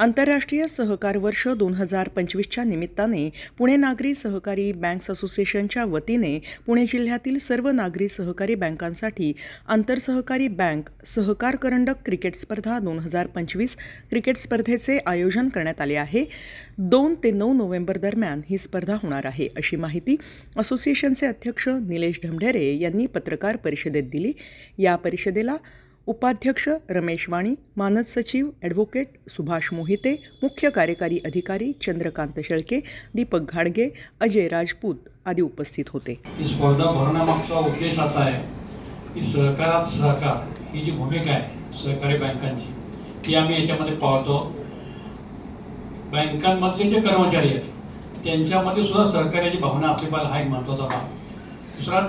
आंतरराष्ट्रीय सहकार वर्ष दोन हजार पंचवीसच्या निमित्ताने पुणे नागरी सहकारी बँक्स असोसिएशनच्या वतीने पुणे जिल्ह्यातील सर्व नागरी सहकारी बँकांसाठी आंतरसहकारी बँक सहकार करंडक क्रिकेट स्पर्धा दोन हजार पंचवीस क्रिकेट स्पर्धेचे आयोजन करण्यात आले आहे. दोन ते नऊ नोव्हेंबर दरम्यान ही स्पर्धा होणार आहे अशी माहिती असोसिएशनचे अध्यक्ष निलेश ढमढेरे यांनी पत्रकार परिषदेत दिली. या परिषदेला उपाध्यक्ष रमेश वाणी मानद सचिव ॲडव्होकेट सुभाष मोहिते मुख्य कार्यकारी अधिकारी चंद्रकांत शेळके दीपक घाडगे अजय राजपूत आदी उपस्थित होते. ही स्पर्धा भरण्यामागचा उद्देश असा आहे की सहकारात सहकार ही जी भूमिका आहे सहकारी बँकांची ती आम्ही याच्यामध्ये पाहतो. बँकांमधले जे कर्मचारी आहेत त्यांच्यामध्ये सुद्धा सहकार्याची भावना असली पाहिजे हा एक महत्त्वाचा भाग. दुसरा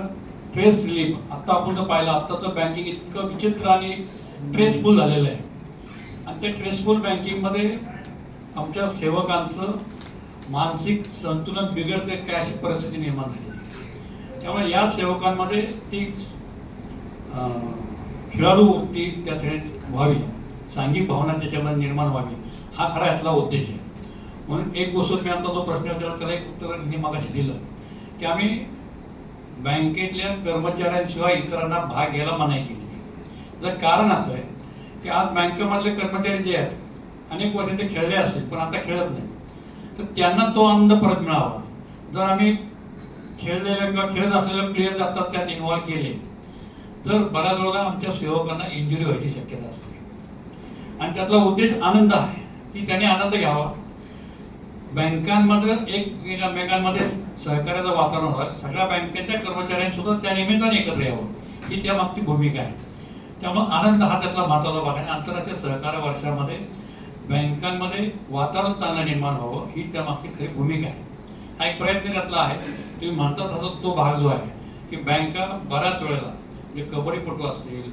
ट्रेस रिलीफ आत्ता आपण जर पाहिलं आत्ताचं बँकिंग इतकं विचित्र आणि ट्रेसफुल झालेलं आहे. आणि त्या ट्रेसफुल बँकिंगमध्ये आमच्या सेवकांचं मानसिक संतुलन बिघडते कॅश अशी परिस्थिती निर्माण झाली. त्यामुळे या सेवकांमध्ये ती खेळाडू वृत्ती त्या ठिकाणी व्हावी. सांघिक भावना त्याच्यामध्ये निर्माण व्हावी. हा खरा यातला उद्देश आहे. म्हणून एक गोष्ट मी आता जो प्रश्न विचारला त्याला एक उत्तर मी मागाशी दिलं. की आम्ही बँकेतल्या कर्मचाऱ्यांशिवाय इतरांना भाग घ्यायला मनाई केली. जर कारण असं आहे की आज बँकेमधले कर्मचारी जे आहेत अनेक वर्ष ते खेळले असतील पण आता खेळत नाही. तर त्यांना तो आनंद परत मिळावा. जर आम्ही खेळलेले किंवा खेळत असलेले प्लेयर जातात त्यात इन्व्हॉल्व केले तर बऱ्याच वेळा आमच्या सेवकांना इंजुरी व्हायची शक्यता असते. आणि त्यातला उद्देश आनंद आहे की त्यांनी आनंद घ्यावा. बँकांमध्ये एकमेकांमध्ये सहकार्याचं वातावरण व्हावं सगळ्या बँकेच्या कर्मचाऱ्यांसुद्धा त्या निमित्ताने एकत्र यावं. ही त्या मागची भूमिका आहे. त्यामुळे आनंद हा त्यातला महत्त्वाचा भाग आहे. आणि आंतरराष्ट्रीय सहकार वर्षामध्ये बँकांमध्ये वातावरण चांगलं निर्माण व्हावं ही त्या मागची खरी भूमिका आहे. हा एक प्रयत्न त्यातला आहे. तुम्ही म्हणतात तसा तो भाग जो आहे की बँका बऱ्याच वेळेला जे कबड्डीपटू असतील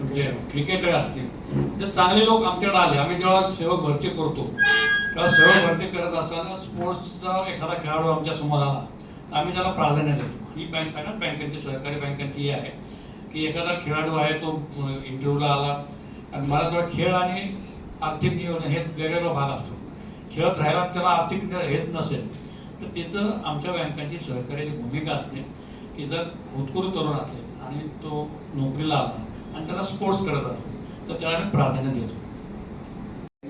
क्रिकेटर असतील. तर चांगले लोक आमच्याकडे आले. आम्ही जेव्हा सेवक भरती करतो तेव्हा सेवक भरती करत असताना स्पोर्ट्सचा एखादा खेळाडू आमच्यासमोर आला. तर आम्ही त्याला प्राधान्य देतो. ही बँक सगळ्यात बँकांची सहकारी बँकांची ही आहे की एखादा खेळाडू आहे तो इंटरव्ह्यूला आला. आणि मला जेव्हा खेळ आणि आर्थिक नियोजन हे वेगवेगळा भाग असतो. खेळत राहायला त्याला आर्थिक हेच नसेल. तर तिथं आमच्या बँकांची सहकार्याची भूमिका असते की जर भूतपूर्व तरुण असेल आणि तो नोकरीला आला आणि त्याला स्पोर्ट्स करत तर त्याला आम्ही प्राधान्य देतो.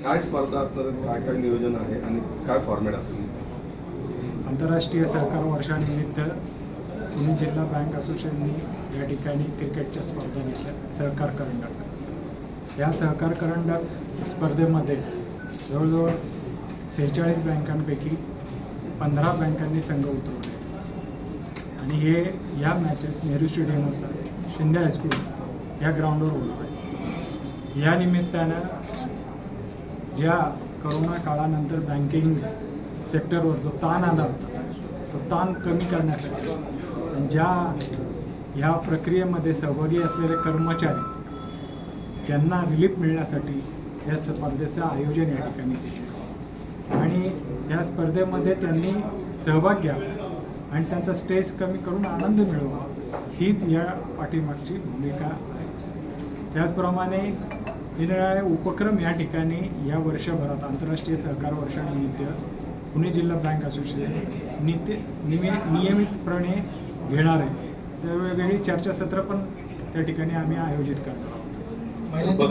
काय स्पर्धा असणार काय काय नियोजन आहे आणि काय फॉर्मॅट असेल? आंतरराष्ट्रीय सहकार वर्षानिमित्त पुणे जिल्हा बँक असोसिएशननी या ठिकाणी क्रिकेटच्या स्पर्धा घेतल्या. सहकार करंडक. या सहकार करंडक स्पर्धेमध्ये जवळजवळ सेहेचाळीस बँकांपैकी पंधरा बँकांनी संघ उतरवले. आणि हे या मॅचेस नेहरू स्टेडियमवर शिंदे हायस्कूल या ग्राउंडवर होत आहे. या निमित्तानं ज्या करोना काळानंतर बँकिंग सेक्टरवर जो ताण आला होता तो ताण कमी करण्यासाठी ज्या ह्या प्रक्रियेमध्ये सहभागी असलेले कर्मचारी त्यांना रिलीफ मिळण्यासाठी या स्पर्धेचं आयोजन या ठिकाणी केलं आणि या स्पर्धेमध्ये त्यांनी सहभाग घ्यावा आणि त्यांचा स्ट्रेस कमी करून आनंद मिळवा हीच या पाठीमागची भूमिका आहे. त्याचप्रमाणे निरनिराळे उपक्रम या ठिकाणी या वर्षभरात आंतरराष्ट्रीय सहकार वर्षानिमित्त पुणे जिल्हा बँक असोसिएशन नित्य निमि नियमितपणे घेणार आहे. तर वेगवेगळी चर्चासत्र पण त्या ठिकाणी आम्ही आयोजित करणार आहोत.